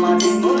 my people.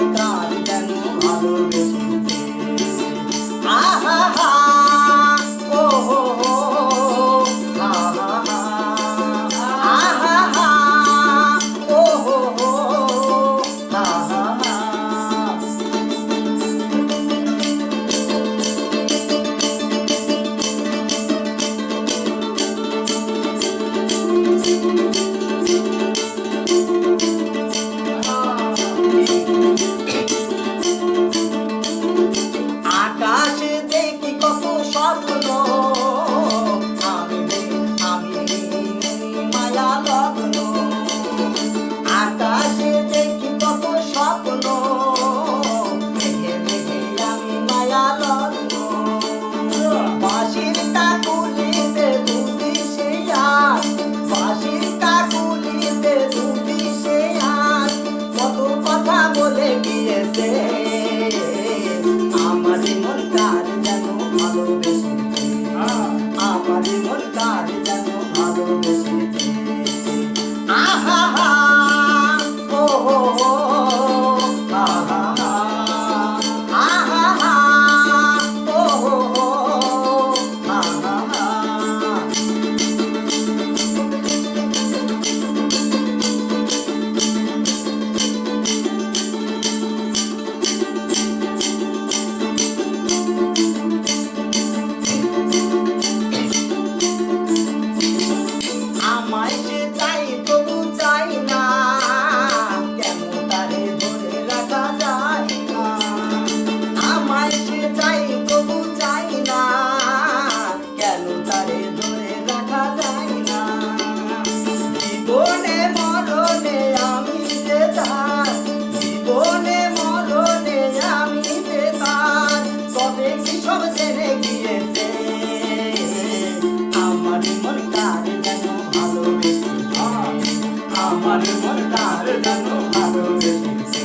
আমার মন তার জন্য ভালোবেসেছে।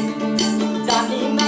জানি না